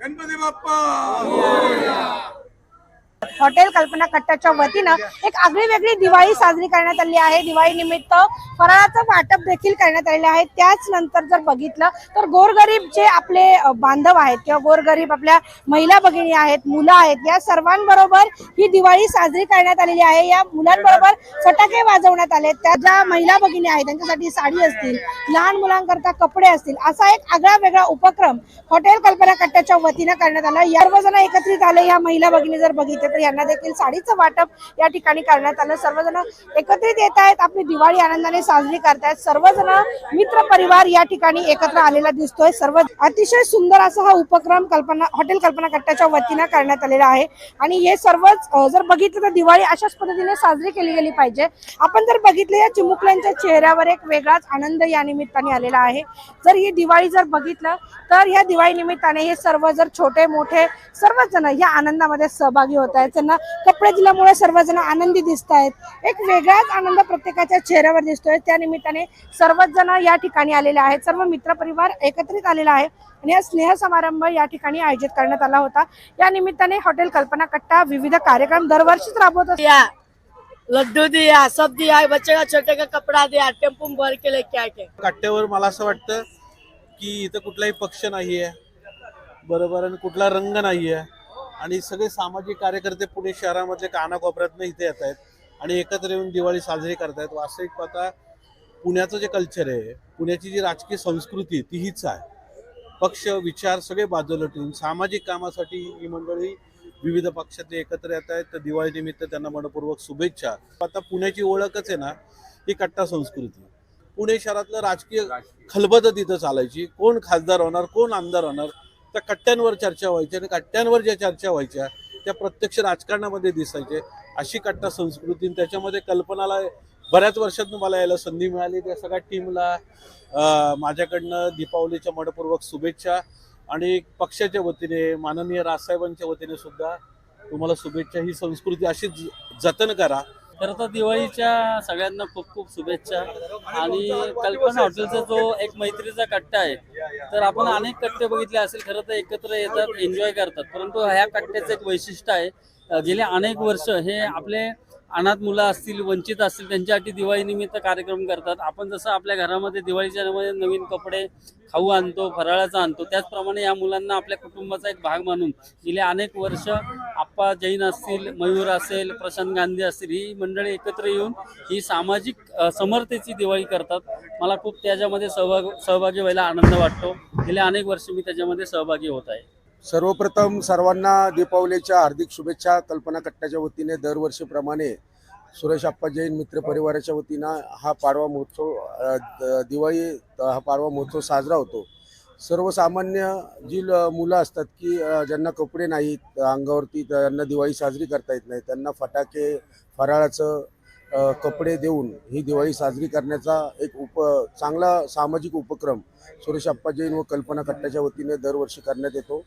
Ganpati Bappa hotel कल्पना कट्टाच्या वतीनं एक आगळी वेगळी दिवाळी साजरी करण्यात आली आहे. दिवाळी निमित्त फराळाचं वाटप देखील करण्यात आलेलं आहे. त्याच नंतर जर बघितलं तर गोरगरीब जे आपले बांधव आहेत किंवा गोरगरीब आपल्या महिला भगिनी आहेत मुलं आहेत या सर्वांबरोबर ही दिवाळी साजरी करण्यात आलेली आहे. या मुलांबरोबर फटाके वाजवण्यात आले त्या ज्या महिला भगिनी आहेत त्यांच्यासाठी साडी असतील लहान मुलांकरता कपडे असतील असा एक आगळा वेगळा उपक्रम हॉटेल कल्पना कट्ट्याच्या वतीनं करण्यात आला. या सर्वजण एकत्रित आले. या महिला भगिनी जर बघितले तर यांना देखील साडीचं वाटप या ठिकाणी करण्यात आलं. सर्वजण एकत्रित येत आहेत आपली दिवाळी आनंदाने साजरी करतायत. सर्वजण मित्र परिवार या ठिकाणी एकत्र आलेला दिसतोय. सर्व अतिशय सुंदर असा हा उपक्रम कल्पना हॉटेल कल्पना कट्ट्याच्या वतीनं करण्यात आलेला आहे. आणि हे सर्वच जर बघितलं तर दिवाळी अशाच पद्धतीने साजरी केली गेली पाहिजे. आपण जर बघितलं या चिमुकल्यांच्या चेहऱ्यावर एक वेगळाच आनंद या निमित्ताने आलेला आहे. जर ही दिवाळी जर बघितलं तर या दिवाळी निमित्ताने हे सर्व जर छोटे मोठे सर्वच जण या आनंदामध्ये सहभागी होत आहेत. त्यांना कपडे दिल्यामुळे सर्वजण आनंदी दिसत आहेत एक वेगळाच आनंद प्रत्येकाच्या चेहऱ्यावर दिसतोय. त्या निमित्ताने सर्वच जण या ठिकाणी आलेले आहेत. सर्व मित्रपरिवार एकत्रित आलेला आहे आणि हा स्नेह समारंभ या ठिकाणी आयोजित करण्यात आला होता. या निमित्ताने हॉटेल कल्पना कट्टा विविध कार्यक्रम दरवर्षीच राबवत असतो. लड्डू दिया सब दिया बच्चे का छोटे का कपड़ा दिया टेम्पो भर के लेके आके कट्ट्यावर मला असं वाटतं की इथं कुठलाही पक्ष नाही आहे बरोबर आणि कुठला रंग नाही आहे आणि सगळे सामाजिक कार्यकर्ते पुणे शहरामधले कानाकोपऱ्यातनं इथे येत आहेत आणि एकत्र येऊन दिवाळी साजरी करतायत. वास्तविक पाहता पुण्याचं जे कल्चर आहे पुण्याची जी राजकीय संस्कृती ती हीच आहे. पक्ष विचार सगळे बाजूला ठेवून सामाजिक कामासाठी ही मंडळी विविध पक्षातले एकत्र येत आहेत. तर दिवाळी निमित्त त्यांना मनपूर्वक शुभेच्छा. आता पुण्याची ओळखच आहे ना ही कट्टा संस्कृती. पुणे शहरातलं राजकीय खलबतं तिथं चालायची. कोण खासदार होणार कोण आमदार होणार त्या कट्ट्यांवर चर्चा व्हायची आणि कट्ट्यांवर ज्या चर्चा व्हायच्या त्या प्रत्यक्ष राजकारणामध्ये दिसायचे. अशी कट्टा संस्कृती आणि त्याच्यामध्ये कल्पनाला बऱ्याच वर्षातून मला यायला संधी मिळाली. त्या सगळ्या टीमला माझ्याकडनं दीपावलीच्या मनपूर्वक शुभेच्छा आणि पक्षाच्या वतीने माननीय राजसाहेबांच्या वतीने सुद्धा तुम्हाला शुभेच्छा. ही संस्कृती अशीच जतन करा. खरं तर दिवाळीच्या सगळ्यांना खूप खूप शुभेच्छा. आणि कल्पना हॉटेलचा जो एक मैत्रीचा कट्टा आहे तर आपण अनेक कट्टे बघितले असेल खरं तर एकत्र येतात एन्जॉय करतात. परंतु ह्या कट्ट्याचं एक वैशिष्ट्य आहे गेले अनेक वर्ष हे आपले अनाथ मुलं असतील वंचित असतील त्यांच्यासाठी दिवाळीनिमित्त कार्यक्रम करतात. आपण जसं आपल्या घरामध्ये दिवाळीच्या मध्ये नवीन कपडे खाऊ आणतो फराळाचा आणतो त्याचप्रमाणे या मुलांना आपल्या कुटुंबाचा एक भाग मानून गेले अनेक वर्ष आप्पा जैन असतील मयूर असेल प्रशांत गांधी असतील ही मंडळी एकत्र येऊन ही सामाजिक समर्थेची दिवाळी करतात. मला खूप त्याच्यामध्ये सहभाग सहभागी व्हायला आनंद वाटतो. गेल्या अनेक वर्ष मी त्याच्यामध्ये सहभागी होत आहे. सर्वप्रथम सर्वांना दीपावलीच्या हार्दिक शुभेच्छा. कल्पना कट्ट्याच्या वतीने दरवर्षीप्रमाणे सुरेश आप्पा जैन मित्र परिवाराच्या वतीनं हा पाडवा महोत्सव दिवाळी हा पाडवा महोत्सव साजरा होतो. सर्वसामान्य जी ल- मुलं असतात की ज्यांना कपडे नाहीत अंगावरती त्यांना दिवाळी साजरी करता येत नाही त्यांना फटाके फराळाचं कपडे देऊन ही दिवाळी साजरी करण्याचा एक उप चांगला सामाजिक उपक्रम सुरेश आप्पाजीन व कल्पना कट्ट्याच्या वतीने दरवर्षी करण्यात येतो.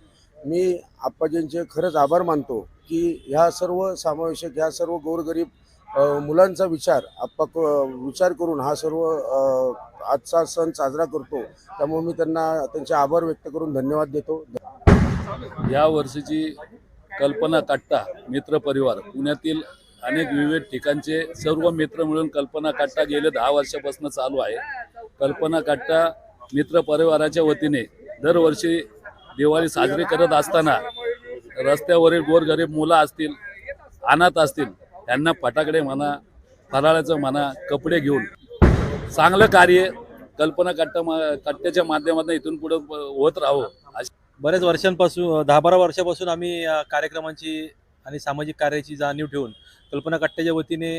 मी आप्पाजींचे खरंच आभार मानतो की ह्या सर्व समावेशक ह्या सर्व गोरगरीब मुलांचा विचार आप्पा क- विचार करून हा सर्व आजचा सण साजरा करतो. त्यामुळे मी त्यांना त्यांचे आभार व्यक्त करून धन्यवाद देतो. या वर्षीची कल्पना काट्टा मित्रपरिवार पुण्यातील अनेक विविध ठिकाणचे सर्व मित्र मिळून कल्पना काट्टा गेले दहा वर्षापासून चालू आहे. कल्पना काट्टा मित्रपरिवाराच्या वतीने दरवर्षी दिवाळी साजरी करत असताना रस्त्यावरील गोरगरीब मुलं असतील अनाथ असतील त्यांना फटाकडे म्हणा फराळाचं म्हणा कपडे घेऊन. चांगलं कार्य कल्पना कट्टा मा कट्ट्याच्या माध्यमातून इथून पुढे होत राहावं बरेच बऱ्याच वर्षांपासून दहा बारा वर्षापासून आम्ही कार्यक्रमांची आणि सामाजिक कार्याची जाणीव ठेवून कल्पना कट्ट्याच्या वतीने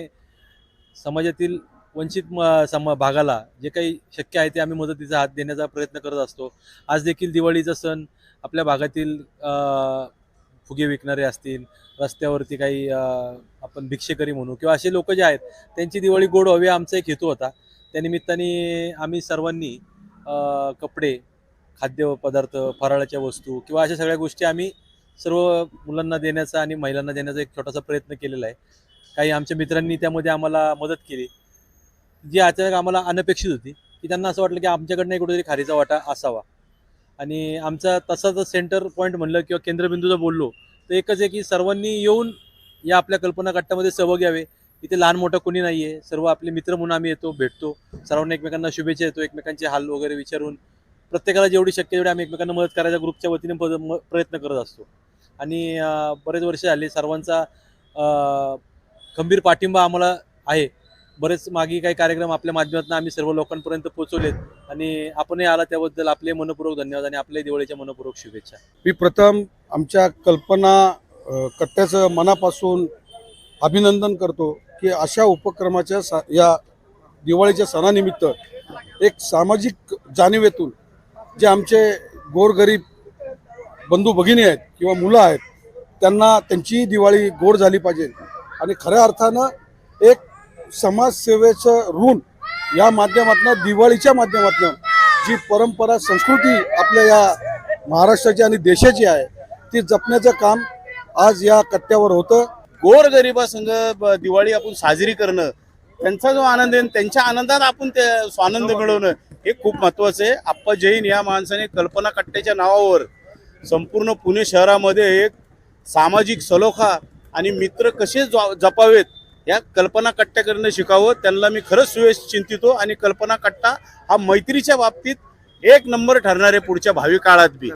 समाजातील वंचित म- सम भागाला जे काही शक्य आहे ते आम्ही मदतीचा हात देण्याचा प्रयत्न करत असतो. आज देखील दिवाळीचा सण आपल्या भागातील फुगे विकणारे असतील रस्त्यावरती काही आपण भिक्षेकरी म्हणू किंवा असे लोक जे आहेत त्यांची दिवाळी गोड व्हावी आमचा एक हेतू होता. त्यानिमित्ताने आम्ही सर्वांनी कपडे खाद्यपदार्थ फराळाच्या वस्तू किंवा अशा सगळ्या गोष्टी आम्ही सर्व मुलांना देण्याचा आणि महिलांना देण्याचा एक छोटासा प्रयत्न केलेला आहे. काही आमच्या मित्रांनी त्यामध्ये आम्हाला मदत केली. जी अचानक आम्हाला अनपेक्षित होती की त्यांना असं वाटलं की आमच्याकडनं कुठेतरी खारीचा वाटा असावा. आणि आमचा तसाच सेंटर पॉईंट म्हणलं किंवा केंद्रबिंदू जर बोललो तर एकच आहे की सर्वांनी येऊन या आपल्या कल्पना कट्ट्यामध्ये सहभाग घ्यावे इथे लहान मोठं कोणी नाही आहे सर्व आपले मित्र म्हणून आम्ही येतो भेटतो. सर्वांना एकमेकांना शुभेच्छा येतो एकमेकांचे हाल वगैरे विचारून प्रत्येकाला जेवढी शक्य तेवढी आम्ही एकमेकांना मदत करायच्या ग्रुपच्या वतीने म- प्रयत्न करत असतो. आणि बरेच वर्ष झाले सर्वांचा खंबीर पाठिंबा आम्हाला आहे. बरेच मागे काही कार्यक्रम आपल्या माध्यमातून आम्ही सर्व लोकांपर्यंत पोहोचवलेत. आणि आपणही आला त्याबद्दल आपले मनपूर्वक धन्यवाद आणि आपल्या दिवाळीच्या मनपूर्वक शुभेच्छा. मी प्रथम आमच्या कल्पना कट्ट्याचं मनापासून अभिनंदन करतो की अशा उपक्रमाच्या सा या दिवाळीच्या सणानिमित्त एक सामाजिक जाणीवेतून जे आमचे गोरगरीब बंधू भगिनी आहेत किंवा मुलं आहेत त्यांना त्यांची दिवाळी गोड झाली पाहिजे. आणि खऱ्या अर्थानं एक समाजसेवेचं ऋण या माध्यमातून दिवाळीच्या माध्यमातून जी परंपरा संस्कृती आपल्या या महाराष्ट्राची आणि देशाची आहे ती जपण्याचं काम आज या कट्ट्यावर होतं. गोरगरिबासंग ब- दिवाळी आपण साजरी करणं त्यांचा जो आनंद आहे त्यांच्या आनंदात आपण ते स्वानंद मिळवणं हे खूप महत्वाचं आहे. आप्पा जैन या माणसाने कल्पना कट्ट्याच्या नावावर संपूर्ण पुणे शहरामध्ये एक सामाजिक सलोखा आणि मित्र कसे ज- जपावेत या कल्पना कट्ट्या करणं शिकावं. त्यांना मी खरंच सुयश चिंतितो आणि कल्पना कट्टा हा मैत्रीच्या बाबतीत एक नंबर ठरणार आहे पुढच्या भावी काळात बी.